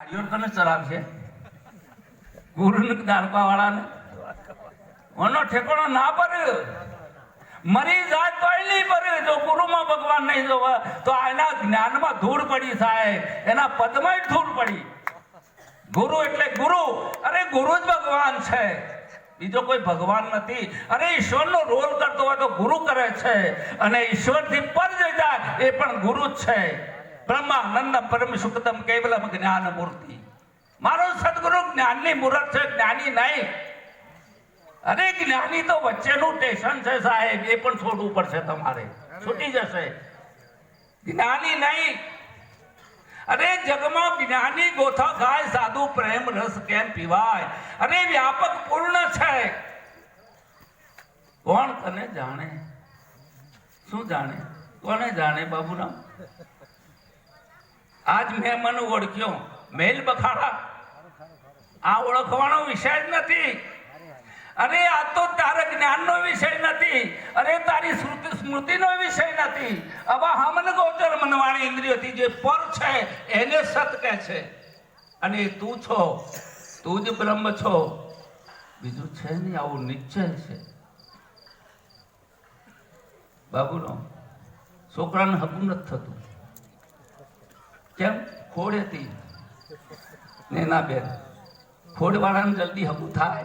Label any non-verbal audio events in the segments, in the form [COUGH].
ગાડીઓ તને ચલાવશે. ગુરુને દાળપા વાળાને ના પર મરી જાય તોય નહીં પર જો ગુરુમાં ભગવાન નહીં જોવે, તો એના જ્ઞાનમાં ધૂળ પડી થાય. એના પદમાં ધૂળ પડી. ગુરુ એટલે ગુરુ. અરે ગુરુ જ ભગવાન છે. બીજો કોઈ ભગવાન નથી. અરે ઈશ્વરનો રોલ કરતો હોય તો ગુરુ કરે છે. અને ઈશ્વરથી પર જઈ જાય, એ પણ ગુરુ જ છે. બ્રહ્માનંદ પરમ સુખતમ કેવલમ જ્ઞાન મૂર્તિ મારો સદગુરુ જ્ઞાનની મૂર્ત છે, જ્ઞાની નહીં. અરે જ્ઞાની તો વચ્ચેનું સ્ટેશન છે સાહેબ, એ પણ છોડવું પડશે તમારે. છૂટી જશે. જ્ઞાની નહીં. અરે જગમાં જ્ઞાની ગોથા ખાય, સાધુ પ્રેમ રસ કેમ પીવાય? અરે વ્યાપક પૂર્ણ છે. કોણ તને જાણે? શું જાણે? કોને જાણે બાબુરામ? આજ મેં મને ઓળખ્યો. મેલ બખાડા. આ ઓળખવાનો વિષય જ નથી. અરે, આ તો તારા જ્ઞાનનો વિષય નથી. અરે, તારી સ્મૃતિ, સ્મૃતિનો વિષય નથી. હવે હમન ગોચર મનવાણી ઇન્દ્રિયોથી જે પર છે, એને સત કહે છે. અને તું છો, તું જ બ્રહ્મ છો. બીજું છે નહીં, આવું નિશ્ચય છે. બાબુનો, છોકરાને હકું નથી થતું. કેમ? ખોડ હતી નેના બેન. ખોડવાળાને જલ્દી હબું થાય.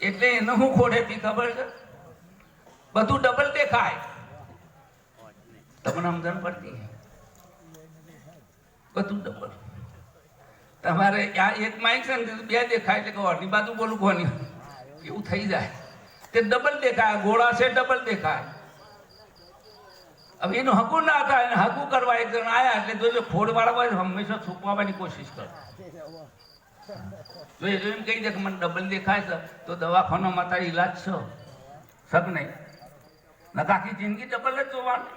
એટલે એને હું હતી ખબર છે? બધું ડબલ દેખાય. તમને સમજણ પડતી બધું ડબલ તમારે આ એક માઇક છે ને, બે દેખાય એટલે કે બાજુ બોલું કોની એવું થઈ જાય. તે ડબલ દેખાય. ગોળા છે ડબલ દેખાય. હવે એનું હકું ના હતા એને હકું કરવા એક જણ આયા એટલે જોજો ફોડવાળા હંમેશા છુપાવવાની કોશિશ કરે. જો એ એમ કહી દે કે મને ડબલ દેખાય છે, તો દવાખાનામાં તારી ઈલાજ છો? શક નહીં. નકા જિંદગી ડબલ જ જોવાની.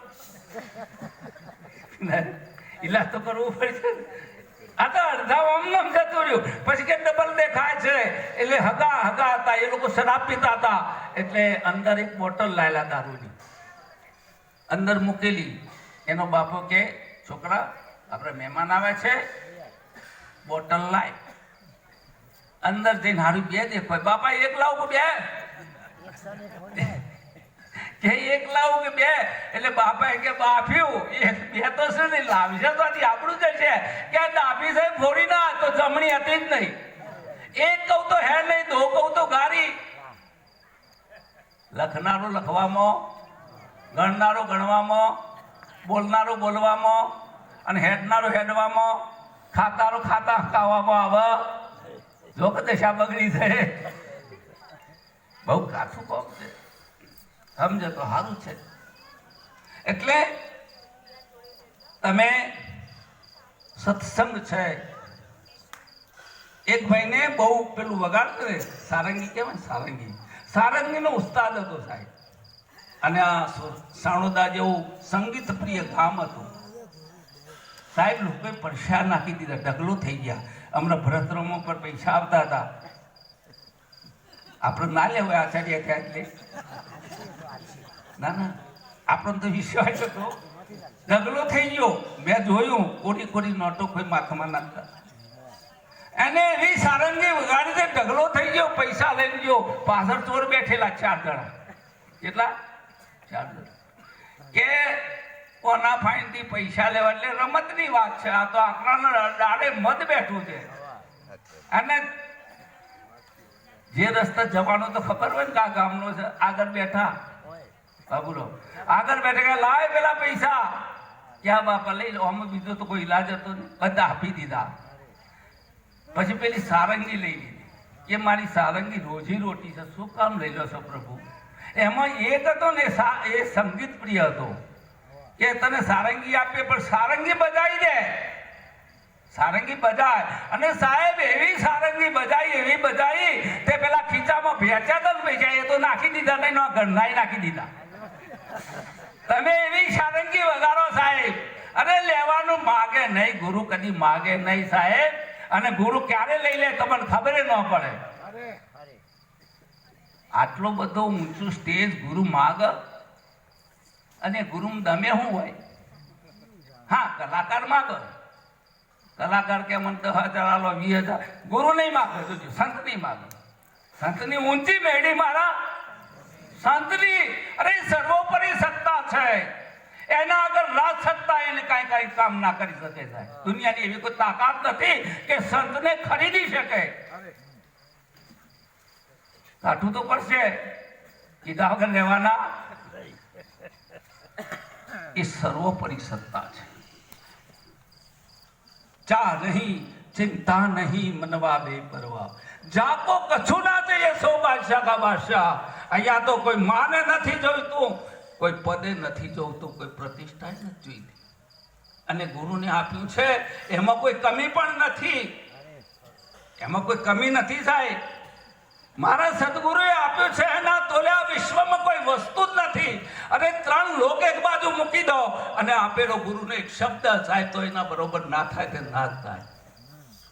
[LAUGHS] ઈલાજ તો કરવું પડશે. આ તો અડધા ઓમનમ જતું રહ્યું. પછી કે ડબલ દેખાય છે. એટલે હગા હગા હતા, એ લોકો શરાબ પીતા હતા. એટલે અંદર એક બોટલ લાયેલા દારૂની. અંદર મૂકેલી. એનો બાપો કે, છોકરા, આપણે મહેમાન આવે છે. બોટલ લાય. અંદર જઈને હારું બે દેખાય બાપા, એક લાવ બે? કે, એક લાવું કે બે? એટલે બાપા કે, બાફ્યું. એક, બે તો શું નહીં લાવશે તો આપણું જ છે કે ડાબી સાહેબ ફોડી ના. તો જમણી હતી જ નહીં. એક કહું તો હે નહીં, દો કહું તો ગારી. લખનારો લખવામાં ગણનારો ગણવામાં, બોલનારો બોલવામાં અને હેડનારો હેડવામાં, ખાતારો ખાતા ખાવામાં આવે. જો દશા બગડી છે. બહુ કાઠું કોમ છે. સમજે તો સારું છે. એટલે તમે સત્સંગ છે. એક ભાઈને બહુ પેલું વગાડ ને સારંગી કહેવાય સારંગી. સારંગીનો ઉસ્તાદ હતો સાહેબ. અને આ સાણોદા જેવું સંગીત પ્રિય ગામ હતું. સાહેબ, લોકોએ પરસ્યા નાખી દીધા, ઢગલો થઈ ગયા. હમણાં ભરતરમો પર પૈસા આવતા હતા. આપણે ના લેવાય આચાર્ય થયા એટલે. ના ના. આપણને તો વિશ્વાસ હતો. ઢગલો થઈ ગયો. મેં જોયું, કોડી કોડી નોટો કોઈ માથામાં નાખતા. એને એવી સારંગી વગાડી ઢગલો થઈ ગયો, પૈસા લઈ ગયો. પાછળ ચોર બેઠેલા ચાર જણા. કેટલા? કે કોના ફાઈનથી પૈસા લેવા? એટલે રમતની વાત છે. આ તો આંકડાના દાડે મત બેઠું છે. અને જે રસ્તા જવાનો તો ખબર હોય ને કે આ ગામનો છે, આગળ બેઠા. બાબુલો આગળ બેઠા કે લાય પેલા પૈસા. ક્યાં બાપા લઈ લો. આમાં બીજો તો કોઈ ઈલાજ હતો નહીં. બધા આપી દીધા. પછી પેલી સારંગી લઈ લીધી. કે મારી સારંગી રોજી રોટી છે. શું કામ લઈ લો છો પ્રભુ? એમાં એક હતો ને એ સંગીત પ્રિય હતો. કે તને સારંગી આપે, પણ સારંગી બજાવી દે. સારંગી બજાય. અને સાહેબ, એવી સારંગી બજાઈ, એવી બજાઈ, તે પેલા ખીચામાં ભેચા તો પૈસા એ તો નાખી દીધા નહીં ગણનાઈ નાખી દીધા. તમે એવી સારંગી વગાડો સાહેબ. અરે લેવાનું માગે નહીં, ગુરુ કદી માગે નહીં સાહેબ. અને ગુરુ ક્યારે લઈ લે તમને ખબર ન પડે. આટલો બધો ઊંચું સ્ટેજ ગુરુ માગ અને ગુરુ દમે શું હોય? હા, કલાકાર માગ કલાકાર કે મને દસ હજાર આલો, વીસ હજાર. ગુરુ નહીં માગે જોજો સંત નહીં માગે. સંતની ઊંચી મેળી મારા. સંતની, અરે સર્વોપરી સત્તા છે. એના આગળ રાજ સત્તા એને કાંઈ કાંઈ કામ ના કરી શકે સાહેબ. દુનિયાની એવી કોઈ તાકાત નથી કે સંતને ખરીદી શકે. કાઠું તો પડશે. કીધા વગર રહેવાના એ સર્વોપરી સત્તા છે. ચા નહીં, ચિંતા નહીં, મનવા બે પરવા. જાકો કછું ના જઈએ સૌ બાદશાહ કા બાદશાહ. અહીંયા તો કોઈ માને નથી જોઈતું, કોઈ પદે નથી જોઈતું, કોઈ પ્રતિષ્ઠા નથી જોઈતી. અને ગુરુને આપ્યું છે, એમાં કોઈ કમી પણ નથી. એમાં કોઈ કમી નથી સાહેબ. મારા સદગુરુએ આપ્યું છે, એના તોલે આ વિશ્વમાં કોઈ વસ્તુ જ નથી. અને ત્રણ લોક એક બાજુ મૂકી દો. અને આપેલો ગુરુનો એક શબ્દ થાય, તો એના બરોબર ના થાય તે ના થાય.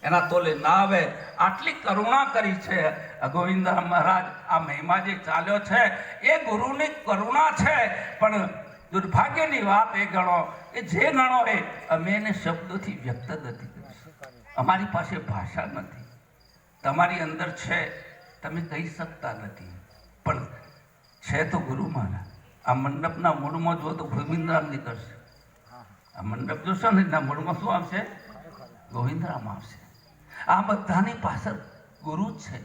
એના તોલે ના આવે. આટલી કરુણા કરી છે ગોવિંદ મહારાજ. આ મહિમા જે ચાલ્યો છે, એ ગુરુની કરુણા છે. પણ દુર્ભાગ્યની વાત એ ગણો કે જે ગણો એ, અમે એને શબ્દોથી વ્યક્ત નથી અમારી પાસે ભાષા નથી. તમારી અંદર છે તમે કહી શકતા નથી. પણ છે તો ગુરુ મારા. આ મંડપના મૂળમાં જો તો ગોવિંદરામ નીકળશે. આ મંડપ જોશો ને, એના મૂળમાં શું આવશે? ગોવિંદરામ આવશે. આ બધાની પાછળ ગુરુ છે.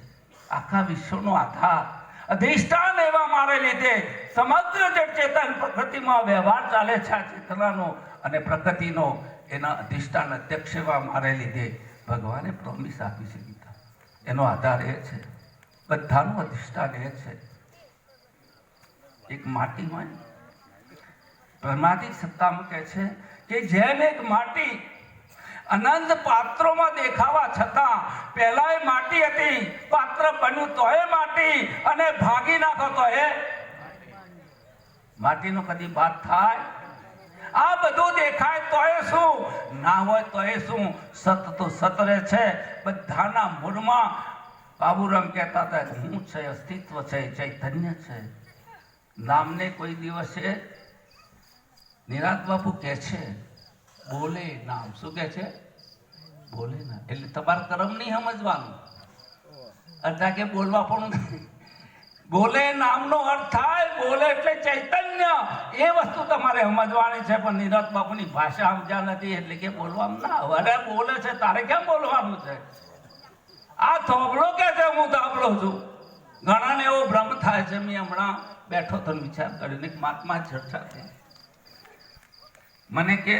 આખા વિશ્વનો આધાર. અધિષ્ઠાન એવા મારે લીધે સમગ્ર જડ ચેતન પ્રકૃતિમાં વ્યવહાર ચાલે છે આ ચેતનાનો અને પ્રકૃતિનો એના અધિષ્ઠાન અધ્યક્ષ એવા મારે લીધે ભગવાને પ્રોમિસ આપી છે ગીતા. એનો આધાર એ છે. બધાનું અધિષ્ઠાન એ છે. એક માટી હોય ને, પરમાધિક સત્તામાં કહે છે કે જેમ એક માટી અનંત પાત્રોમાં દેખાવા છતાં પહેલા એ માટી હતી પાત્ર બન્યું તો એ માટી અને ભાગી નાખો તો એ માટીનો કદી બાદ થાય? આ બધું દેખાય તો એ શું? ના હોય તો એ શું? સત તો સત રહે છે. બધાના મૂળમાં બાબુરામ કહેતા હતા કે હું છે, અસ્તિત્વ છે, ચૈતન્ય છે. નામને કોઈ દિવસે નિરાત બાપુ કહે છે, બોલે નામ. શું કહે છે? બોલે ના એટલે તમારે કરમ નહીં સમજવાનું. અડધા કે બોલવા પણ બોલે નામનો અર્થ થાય, બોલે એટલે ચૈતન્ય. એ વસ્તુ તમારે સમજવાની છે, પણ નિરત બાપુની ભાષા સમજ્યા નથી, એટલે કે બોલવાનું ના. અરે બોલે છે, તારે કેમ બોલવાનું છે? આ થોબળો કે છે? હું થાબળો છું. ઘણાને એવો ભ્રમ થાય છે, મેં હમણાં બેઠો તો વિચાર કરીને મહાત્મા ચર્ચા થઈ. મને કે,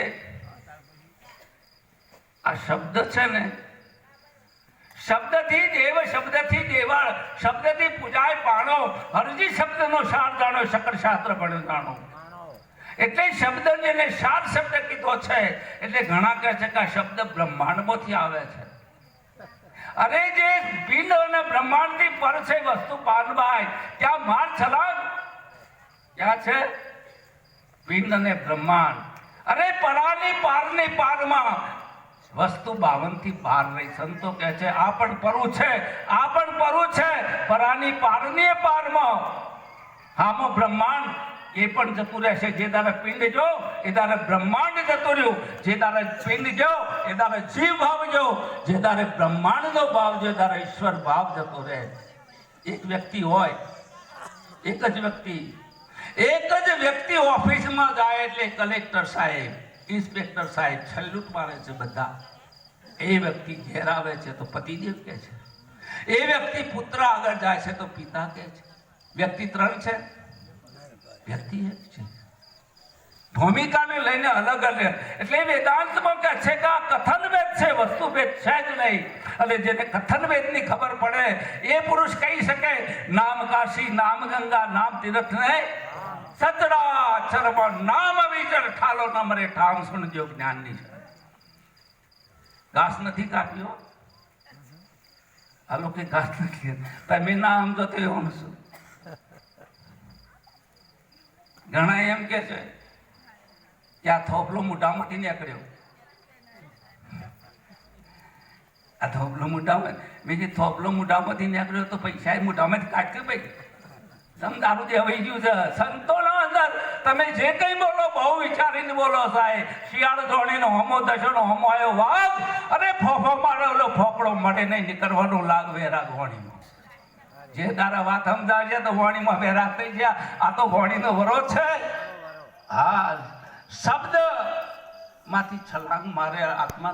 આ શબ્દ છે ને, શબ્દથી દેવ, શબ્દથી દેવાળ, શબ્દથી પૂજાય પાણો, હરજી શબ્દનો સાર જાણો, શકર શાસ્ત્ર પણ જાણો. એટલે શબ્દ જેને સાર શબ્દ કીધો છે, એટલે ઘણા કહે છે કે આ શબ્દ બ્રહ્માંડમાંથી આવે છે. અરે જે પિંડ અને બ્રહ્માંડથી પર છે વસ્તુ પાનભાઈ ત્યાં માર છલાંગ. ક્યાં છે? પિંડ અને બ્રહ્માંડ. અરે પરાની પારની પારમાં. વસ્તુ બાવનથી પાર રહી, સંતો કહે છે, આ પણ પરુ છે, આ પણ પરુ છે. પરાની પારની પારમાં. હામો બ્રહ્માંડ. એ પણ જતું રહેશે. જે તારે પિંડ જો, એ તારે બ્રહ્માંડ જતું રહ્યું. જે તારે પિંડ જો, એ તારે જીવ ભાવ જો. જે તારે બ્રહ્માંડનો ભાવ જો તારે ઈશ્વર ભાવ જતો રહે. એક વ્યક્તિ હોય, એક જ વ્યક્તિ, એક જ વ્યક્તિ ઓફિસમાં જાય એટલે કલેક્ટર સાહેબ, ઇન્સ્પેક્ટર સાહેબ છલ્લુટ મારે છે બધા. એ વ્યક્તિ ઘેર આવે છે તો પતિદેવ કે છે. એ વ્યક્તિ પુત્ર આગળ જાય છે તો પિતા કે છે. વ્યક્તિ ત્રણ છે. વ્યક્તિ એક છે. ભૂમિકાને લઈને અલગ અલગ એટલે વેદાંતમાં કહે છે કે આ કથન વેદ છે વસ્તુ વેદ છે જ નહીં. અને જેને કથન વેદની ખબર પડે, એ પુરુષ કહી શકે, નામ કાશી, નામ ગંગા, નામ તીર્થ નહીં સચરાચરમાં નામ વિચર ઠાલો નમરે મરે ઠામ સુણજો જ્ઞાનની છે. ઘાસ નથી કાપ્યો? આ લોકો ઘાસ નથી તમે ના સમજો તો એવું શું ઘણા એમ કે છે કે આ થોપલો મોઢામાંથી નીકળ્યો. આ થોપલો મોઢામાં મેં જે થોપલો મોઢામાંથી નીકળ્યો તો પૈસા મોઢામાંથી કાઢ્યો ભાઈ? તમ દારૂ જે હવે ગયું છે, સંતોનો અંદર. તમે જે કંઈ બોલો, બહુ વિચારીને બોલો સાહેબ. શિયાળ ધોણીનો હોમો, દશોનો હોમો આવ્યો વાઘ અરે ફોફો મારો ફોકડો મળે નહીં, નીકળવાનું લાગ વેરા ઘોણીમાં જે તારા વાત સમજાવજે તો વાણીમાં વેરા થઈ ગયા. આ તો વાણીનો વરો છે. હા, શબ્દ. માંથી છલાંગ મારે આત્માના